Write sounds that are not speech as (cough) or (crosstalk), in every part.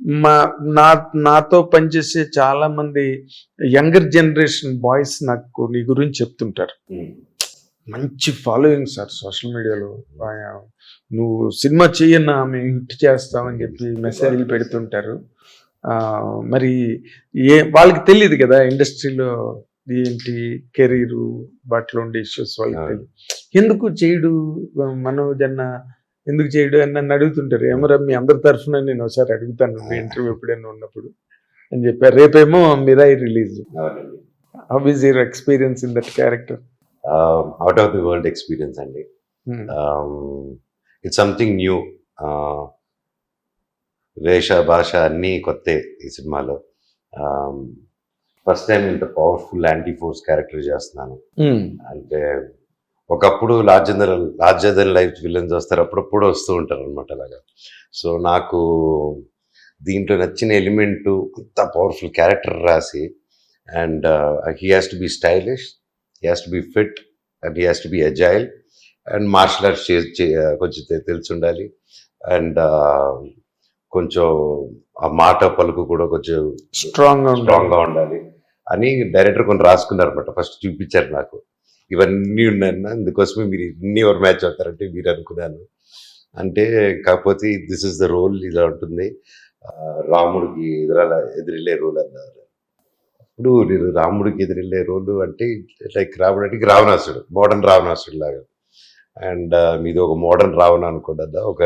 మా నా నాతో పనిచేసే చాలా మంది యంగర్ జనరేషన్ బాయ్స్ నాకు నీ గురించి చెప్తుంటారు. మంచి ఫాలోయింగ్ సార్ సోషల్ మీడియాలో. నువ్వు సినిమా చెయ్యన్నా మేము హిట్ చేస్తామని చెప్పి మెసేజ్లు పెడుతుంటారు. మరి ఏ వాళ్ళకి తెలియదు కదా ఇండస్ట్రీలో ఏంటి కెరీరు వాటిలో ఉండే ఇష్యూస్ వాళ్ళకి. తెలియదు ఎందుకు చేయడు మనోజ్ అన్న ఎందుకు చేయడు అని నన్ను అడుగుతుంటారు. ఏమరా మీ అందరి తరఫున నేను ఒకసారి అడుగుతాను ఇంటర్వ్యూ ఎప్పుడైనా ఉన్నప్పుడు అని చెప్పారు. రేపేమో Mirai release. How is your experience in that character out of the world experience అండి. Um, ఇట్స్ సంథింగ్ న్యూ వేష భాష అన్నీ కొత్తే ఈ సినిమాలో. ఫస్ట్ టైం ఇంత పవర్ఫుల్ యాంటీ ఫోర్స్ క్యారెక్టర్ చేస్తున్నాను అంటే ఒకప్పుడు larger larger than life villains వస్తారు అప్పుడప్పుడు వస్తూ ఉంటారు అనమాట అలాగా. సో నాకు దీంట్లో నచ్చిన ఎలిమెంట్ అంత పవర్ఫుల్ క్యారెక్టర్ రాసి and he has to be stylish he has to be fit and he has to be agile and martial arts కొంచెం తెలిసి ఉండాలి అండ్ కొంచెం ఆ మాట పలుకు కూడా కొంచెం స్ట్రాంగ్ స్ట్రాంగ్గా ఉండాలి. అని డైరెక్టర్ కొన్ని రాసుకున్నారు అనమాట ఫస్ట్ చూపించారు నాకు. ఇవన్నీ ఉన్నాయన్న అందుకోసమే మీరు ఇన్ని ఎవరు మ్యాచ్ అవుతారంటే మీరు అనుకున్నాను అంటే కాకపోతే దిస్ ఇస్ ద రోల్ ఇలా ఉంటుంది రాముడికి ఎదురాల ఎదిరిల్లే రోల్ అన్నారు అప్పుడు నేను రాముడికి ఎదిరిల్లే రోల్ అంటే లైక్ రాముడు అంటే రావణాసుడు మోడర్న్ రావణాసుడు లాగా అండ్ మీది ఒక మోడర్న్ రావణ అనుకోండి ఒక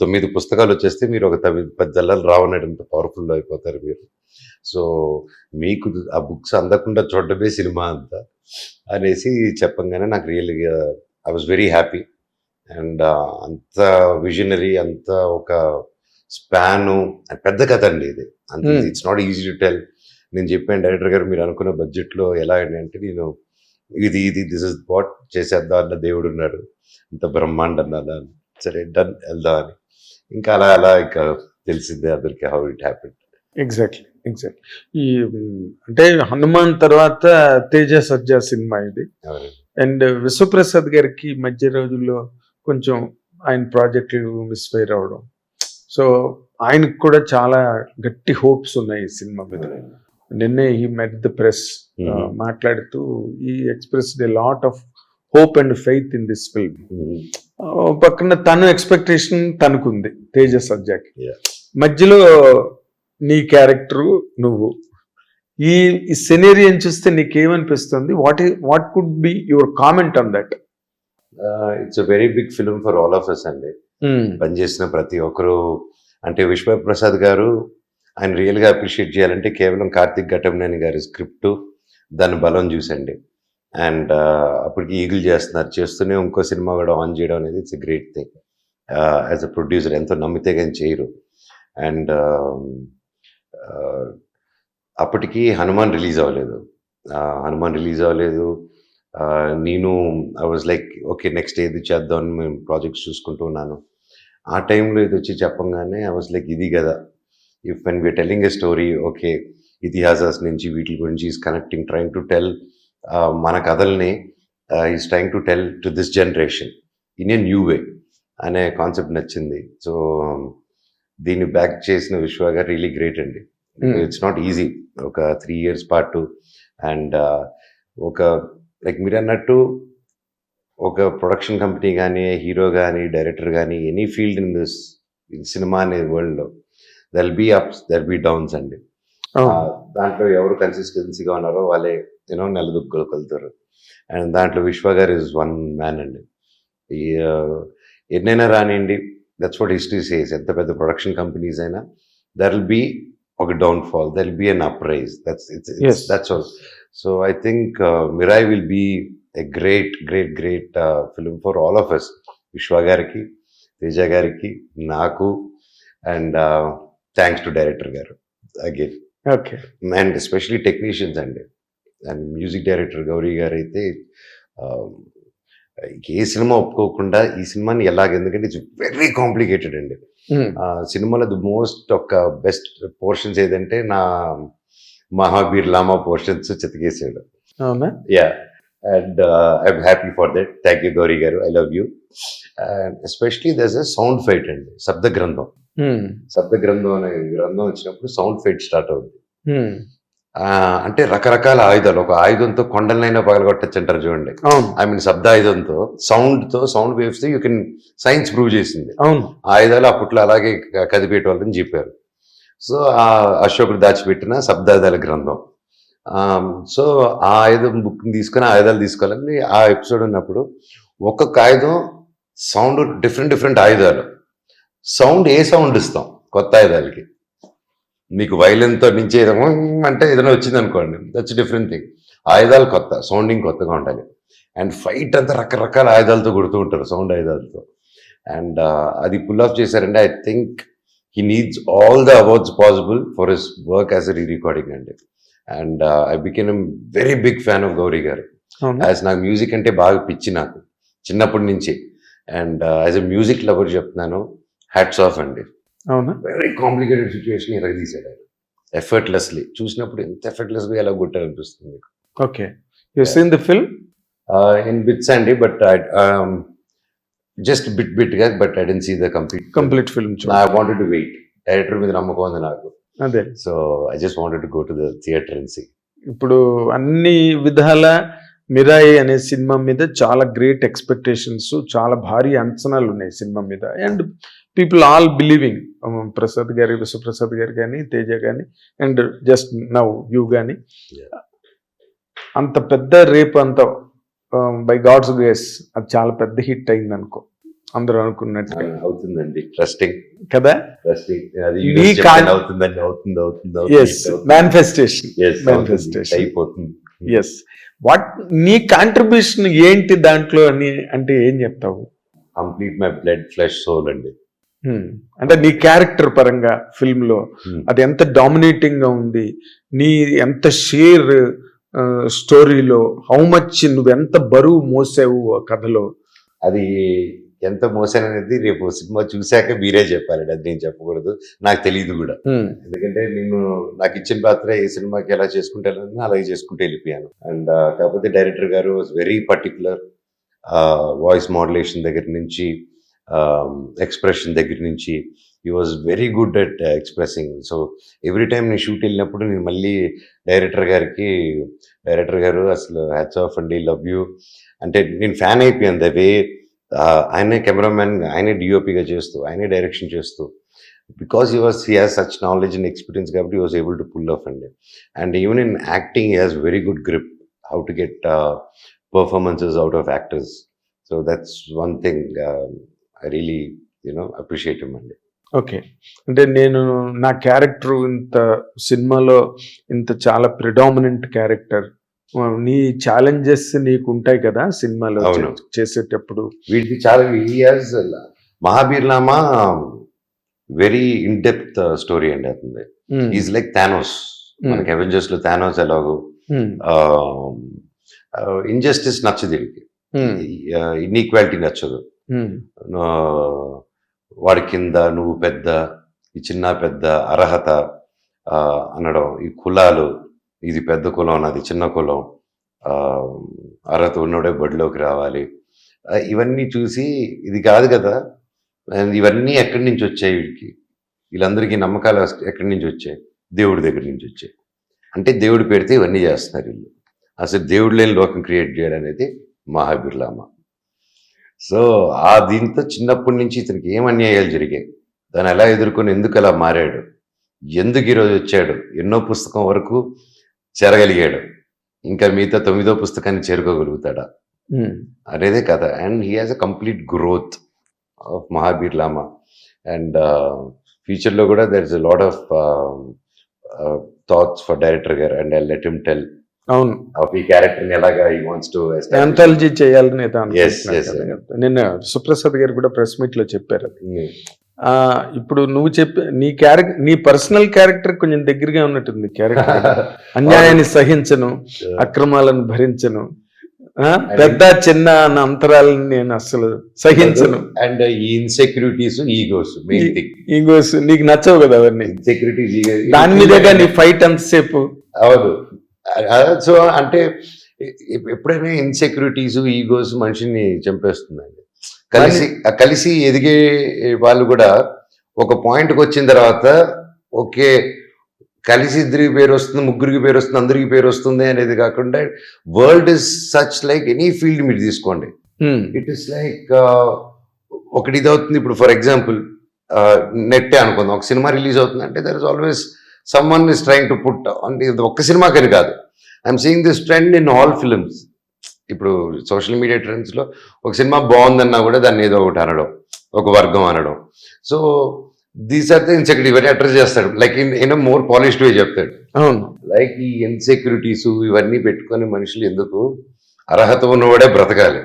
తొమ్మిది పుస్తకాలు వచ్చేస్తే మీరు ఒక తొమ్మిది పది జల్లాలు రావణంత పవర్ఫుల్ అయిపోతారు మీరు. సో మీకు ఆ బుక్స్ అందకుండా చూడడమే సినిమా అంతా అనేసి చెప్పంగానే నాకు రియల్గా I was very happy and అంత విజనరీ అంత ఒక స్పాను పెద్ద కథ అండి ఇది. అంత. It's not easy to tell నేను చెప్పాను డైరెక్టర్ గారు మీరు అనుకున్న బడ్జెట్లో ఎలా అండి అంటే నేను ఇది ఇది దిస్ ఇస్ వాట్ చేసేద్దాం అన్న దేవుడు ఉన్నాడు. ఇంత బ్రహ్మాండం అన్న. సరే డన్ వెళ్దాం అని. ఇంకా అలా అలా ఇంకా తెలిసిందే అందరికి how it happen exactly exactly ఈ అంటే హనుమాన్ తర్వాత తేజ సజ్జా సినిమా ఇది. అండ్ విశ్వప్రసాద్ గారికి మధ్య రోజుల్లో కొంచెం ఆయన ప్రాజెక్టులు మిస్ఫైర్ అవడం. సో ఆయనకు కూడా చాలా గట్టి హోప్స్ ఉన్నాయి ఈ సినిమా మీద. నిన్నే ఈ మెట్ ద ప్రెస్. మాట్లాడుతూ ఈ express day lot of hope and faith in this film పక్కన తను ఎక్స్పెక్టేషన్ తనకుంది తేజ సజ్జాకి. మధ్యలో నీ క్యారెక్టర్ నువ్వు. ఈ ఈ సెనేరియన్ చూస్తే నీకేమనిపిస్తుంది? What what could be your comment on that it's a very big film for all of us అండి. పనిచేసిన ప్రతి ఒక్కరు. అంటే విశ్వప్రసాద్ గారు ఆయన రియల్గా అప్రిషియేట్ చేయాలంటే కేవలం కార్తిక్ ఘటంనేని గారి స్క్రిప్ట్ దాని బలం చూసండి. అండ్ అప్పటికి ఈగులు చేస్తున్నారు. చేస్తూనే ఇంకో సినిమా కూడా ఆన్ చేయడం అనేది it's great thing. As a producer ఎంతో నమ్మితే కానీ చేయరు. అండ్ అప్పటికి హనుమాన్ రిలీజ్ అవ్వలేదు. హనుమాన్ రిలీజ్ అవ్వలేదు. నేను I was like okay next ఏది చేద్దాం అని మేము ప్రాజెక్ట్స్ చూసుకుంటూ ఉన్నాను. ఆ టైంలో ఇది వచ్చి చెప్పంగానే ఐ వాజ్ లైక్ ఇది కదా. If when we are telling a story okay ఇతిహాసాస్ నుంచి వీటి గురించి is connecting trying to tell మన కథల్ని is trying to tell to this generation in a new way అనే కాన్సెప్ట్ నచ్చింది. సో దీన్ని బ్యాక్ చేసిన విశ్వ గారు రియలీ గ్రేట్ అండి. ఇట్స్ నాట్ ఈజీ ఒక త్రీ ఇయర్స్ పాటు అండ్ ఒక లైక్ మీరు అన్నట్టు ఒక ప్రొడక్షన్ కంపెనీ కానీ హీరో కానీ డైరెక్టర్ కానీ any field in this cinema అనే వరల్డ్లో there'll be ups there'll be downs అండి. దాంట్లో ఎవరు కన్సిస్టెన్సీగా ఉన్నారో వాళ్ళే యూనో నిలదొక్కగలుగుతారు అండ్ దాంట్లో విశ్వ గారు ఇస్ వన్ మ్యాన్ అండి. ఈ ఎన్నైనా రానివ్వండి దట్స్ వాట్ హిస్టరీ సేస్ ఎంత పెద్ద ప్రొడక్షన్ కంపెనీస్ అయినా దర్ విల్ బీ ఒక downfall there will be an uprise that's Yes. That's all so I think Mirai will be a great great great film for all of us Vishwa గారికి తేజ గారికి నాకు and thanks to director గారు again okay and especially technicians అండి. And music director Gowri గారు అయితే ఏ సినిమా ఒప్పుకోకుండా ఈ సినిమాని ఎలాగ ఎందుకంటే ఇట్స్ వెరీ కాంప్లికేటెడ్ అండి. ఆ, సినిమాలో ది మోస్ట్ ఒక బెస్ట్ పోర్షన్స్ ఏదంటే నా Mahabir Lama portions చితకేసాడు. Yeah and I'm happy for that thank you Gowri గారు. I love you and especially thus a sound fight అండి శబ్ద గ్రంథం. శబ్ద గ్రంథం అనే గ్రంథం వచ్చినప్పుడు సౌండ్ ఫైట్ స్టార్ట్ అవుతుంది ఆ, అంటే రకరకాల ఆయుధాలు ఒక ఆయుధంతో కొండలనైనా పగలగొట్టచ్చు అంటారు చూడండి. ఐ మీన్ శబ్దాయుధంతో సౌండ్తో సౌండ్ వేవ్స్తో యూ కెన్ సైన్స్ ప్రూవ్ చేసింది. అవును. ఆయుధాలు అప్పట్లో అలాగే కదిపేట వాళ్ళని చెప్పారు సో ఆ అశోకుడు దాచిపెట్టిన శబ్దాయుధాల గ్రంథం. సో ఆ ఆయుధం బుక్ తీసుకొని ఆయుధాలు తీసుకోవాలని ఆ ఎపిసోడ్ ఉన్నప్పుడు ఒక్కొక్క ఆయుధం సౌండ్ డిఫరెంట్ డిఫరెంట్ ఆయుధాలు. సౌండ్ ఏ సౌండ్ ఇస్తాం కొత్త ఆయుధాలకి? మీకు వైలెన్తో నుంచి ఏదో ఉమ్ అంటే ఏదైనా వచ్చింది అనుకోండి దట్స్ డిఫరెంట్ థింగ్ ఆయుధాలు కొత్త సౌండింగ్ కొత్తగా ఉండాలి. అండ్ ఫైట్ అంతా రకరకాల ఆయుధాలతో కొడుతూ ఉంటారు సౌండ్ ఆయుధాలతో. అండ్ అది పుల్ ఆఫ్ చేశారంటే I think he needs all the awards possible for his work as re recording అండి and I became very big fan of Gowri గారు యాజ్ నాకు మ్యూజిక్ అంటే బాగా పిచ్చి నాకు చిన్నప్పటి నుంచి. And as a music lover చెప్తున్నాను హ్యాట్స్ ఆఫ్ అండి. అవునా? వెరీ కాంప్లికేటెడ్ సిచ్యువేషన్ తీసాడు ఆయన. ఎఫర్ట్లెస్లీ చూసినప్పుడు ఎంత ఎఫర్ట్లెస్గా ఎలా కొట్టారనిపిస్తుంది మీకు? Okay you seen the film in bits అండి but just bit బిట్గా but I didn't see the complete complete film I wanted to wait director మీద నమ్మకం ఉంది నాకు. అదే. So I just wanted to go to the theatre and see ఇప్పుడు అన్ని విధాల మిరాయి అనే సినిమా మీద చాలా గ్రేట్ ఎక్స్పెక్టేషన్స్ చాలా భారీ అంచనాలు ఉన్నాయి సినిమా మీద. And people all believing. Prasad గారి విశ్వప్రసాద్ గారు కానీ తేజ కానీ అండ్ జస్ట్ నౌ యూ కానీ. అంత పెద్ద రేపు అంత బై గాడ్స్ గ్రేస్ అది చాలా పెద్ద హిట్ అయింది అనుకో అందరూ అనుకున్నట్టుగా అవుతుందండి. ట్రస్టింగ్ కదా? అవుతుందండి. అవుతుంది అవుతుంది మేనిఫెస్టేషన్ manifestation. అయిపోతుంది. ఎస్ వాట్ నీ కాంట్రిబ్యూషన్ ఏంటి దాంట్లో అని అంటే ఏం చెప్తావు? Complete my blood flesh soul అండి. అంటే నీ క్యారెక్టర్ పరంగా ఫిల్మ్లో Hmm. అది ఎంత డామినేటింగ్గా ఉంది నీ ఎంత షేర్ స్టోరీలో హౌ మచ్ నువ్వు ఎంత బరువు మోసావు ఆ కథలో అది ఎంత మోసాను అనేది రేపు సినిమా చూశాక మీరే చెప్పాలండి అది నేను చెప్పకూడదు నాకు తెలియదు కూడా. ఎందుకంటే నేను నాకు ఇచ్చిన పాత్ర ఏ సినిమాకి ఎలా చేసుకుంటాను అలాగే చేసుకుంటూ వెళ్ళిపోయాను అండ్ కాకపోతే డైరెక్టర్ గారు was very particular voice modulation దగ్గర నుంచి ఎక్స్ప్రెషన్ దగ్గర నుంచి. He was very good at expressing so every time నేను షూట్ వెళ్ళినప్పుడు నేను మళ్ళీ డైరెక్టర్ గారికి డైరెక్టర్ గారు అసలు హ్యాట్స్ ఆఫ్ అండి లవ్ యూ అంటే నేను ఫ్యాన్ అయిపోయాను ద వే ఆయనే కెమెరామ్యాన్ ఆయనే డిఓపిగా చేస్తూ ఆయనే డైరెక్షన్ చేస్తూ. Because he was he has such knowledge and experience కాబట్టి was able to pull off అండి. And even in acting he has very good grip how to get performances out of actors so that's one thing I really you know appreciate అండి. Okay అంటే నేను నా character ఇంత సినిమాలో ఇంత చాలా predominant character. నీ ఛాలెంజెస్ నీకు ఉంటాయి కదా సినిమాలో చేసేటప్పుడు. వీటికి చాలా హాజ్ మహాబీర్నామా వెరీ ఇన్ డెప్త్ స్టోరీ అండి అతనిది. Hmm. ఈజ్ లైక్ థానోస్ మనకి అవెంజర్స్లో థానోస్ ఎలాగో Hmm. ఇంజస్టిస్ నచ్చదు వీడికి. Hmm. ఇన్ఈక్వాలిటీ నచ్చదు. Hmm. వాడి కింద నువ్వు పెద్ద ఈ చిన్న పెద్ద అర్హత అనడం ఈ కులాలు ఇది పెద్ద కులం నాది చిన్న కులం అర్హత ఉన్నోడే బడిలోకి రావాలి. ఇవన్నీ చూసి ఇది కాదు కదా ఇవన్నీ ఎక్కడి నుంచి వచ్చాయి వీడికి? వీళ్ళందరికీ నమ్మకాలు ఎక్కడి నుంచి వచ్చాయి? దేవుడి దగ్గర నుంచి వచ్చాయి. అంటే దేవుడు పెడితే ఇవన్నీ చేస్తున్నారు వీళ్ళు. అసలు దేవుడు లేని లోకం క్రియేట్ చేయడం అనేది మహాబిర్లామా. సో ఆ దీంతో చిన్నప్పటి నుంచి ఇతనికి ఏం అన్యాయాలు జరిగాయి? దాన్ని ఎలా ఎదుర్కొని ఎందుకు అలా మారాడు? ఎందుకు ఈరోజు వచ్చాడు? ఎన్నో పుస్తకం వరకు చేరగలిగాడు. ఇంకా మిగతా తొమ్మిదో పుస్తకాన్ని చేరుకోగలుగుతాడా. అనేదే కథ. And he has a complete growth of Mahabir Lama. And ఫ్యూచర్లో కూడా there is a lot of thoughts for director గారు. And I let him tell అవును. ఆఫ్ ఈ క్యారెక్టర్ ఎలాగా ఈ వాంట్స్ టు యాంథాలజీ చేయాలని. నిన్న సుప్రసాద్ గారు కూడా ప్రెస్ మీట్లో చెప్పారు ఆ ఇప్పుడు నువ్వు చెప్పే నీ క్యారెక్టర్ నీ పర్సనల్ క్యారెక్టర్ కొంచెం దగ్గరగా ఉన్నట్టుంది క్యారెక్టర్ (laughs) అన్యాయాన్ని సహించను అక్రమాలను భరించను ఆ, పెద్ద చిన్న అన్న అంతరాలను నేను అసలు సహించను. అండ్ ఈ ఇన్సెక్యూరిటీస్ ఈగోస్ ఇంకోస్ నీకు నచ్చవు కదా అవన్నీ. ఇన్సెక్యూరిటీస్ దాని మీదేగా నీ ఫైట్ అంతసేపు అవును. సో అంటే ఎప్పుడైనా ఇన్సెక్యూరిటీస్ ఈగోస్ మనిషిని చంపేస్తుందండి. కలిసి కలిసి ఎదిగే వాళ్ళు కూడా ఒక పాయింట్కి వచ్చిన తర్వాత ఓకే కలిసి ఇద్దరికి పేరు వస్తుంది ముగ్గురికి పేరు వస్తుంది అందరికి పేరు వస్తుంది అనేది కాకుండా world is such like any field మీరు తీసుకోండి. ఇట్ ఇస్ లైక్ ఒకటి ఇది అవుతుంది. ఇప్పుడు ఫర్ ఎగ్జాంపుల్ నెట్టే అనుకుందాం. ఒక సినిమా రిలీజ్ అవుతుంది అంటే there is always someone is trying to put అంటే ఇది ఒక్క సినిమాకని కాదు. I'm seeing this trend in all films ఇప్పుడు సోషల్ మీడియా ట్రెండ్స్లో ఒక సినిమా బాగుందన్నా కూడా దాన్ని ఏదో ఒకటి అనడం ఒక వర్గం అనడం. సో దీస్ ఆర్ థింగ్స్ ఇక్కడ ఇవన్నీ అడ్రస్ చేస్తాడు. Like in in more polished way చెప్తాడు. అవును. లైక్ ఈ ఇన్సెక్యూరిటీస్ ఇవన్నీ పెట్టుకొని మనుషులు ఎందుకు? అర్హత ఉన్నవాడే బ్రతకాలి.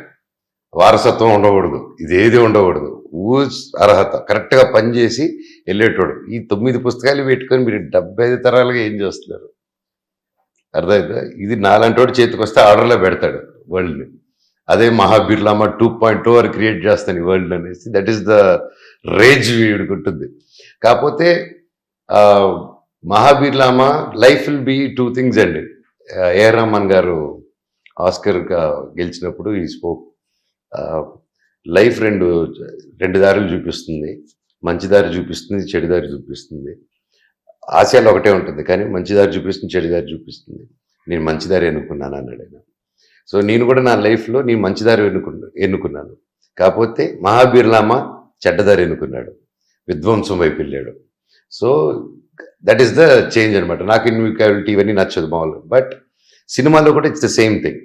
వారసత్వం ఉండకూడదు. ఇదేది ఉండకూడదు. ఊజ్ అర్హత కరెక్ట్గా పనిచేసి వెళ్ళేటోడు. ఈ తొమ్మిది పుస్తకాలు పెట్టుకొని మీరు డెబ్బై ఐదు తరాలుగా ఏం చేస్తున్నారు? అర్థమైందా? ఇది నాలంటోడు చేతికి వస్తే ఆర్డర్లో పెడతాడు వరల్డ్ని. అదే మహాబిర్లామా టూ పాయింట్ టూ వరకు క్రియేట్ చేస్తాను ఈ వరల్డ్ అనేసి. దట్ ఈస్ ద రేజ్ వీడికి ఉంటుంది. కాకపోతే Mahabir Lama life will be two things అండి. ఏఆర్ రహమాన్ గారు ఆస్కర్ గెలిచినప్పుడు ఈ స్పోక్ లైఫ్ రెండు రెండు దారులు చూపిస్తుంది. మంచి దారి చూపిస్తుంది చెడు దారి చూపిస్తుంది. ఆశయాలు ఒకటే ఉంటుంది కానీ మంచి దారి చూపిస్తుంది చెడు దారి చూపిస్తుంది. నేను మంచి దారి ఎన్నుకున్నాను అన్నాడు ఆయన. సో నేను కూడా నా లైఫ్లో నేను మంచి దారి ఎన్నుకున్నా ఎన్నుకున్నాను. కాకపోతే మహాబీర్లామా చెడ్డదారి ఎన్నుకున్నాడు. విధ్వంసం వైపు వెళ్ళాడు. So that is the change అనమాట నాకు ఇన్వికాబిలిటీ ఇవన్నీ నచ్చదు మామూలు బట్ సినిమాలో కూడా ఇట్స్ ద సేమ్ థింగ్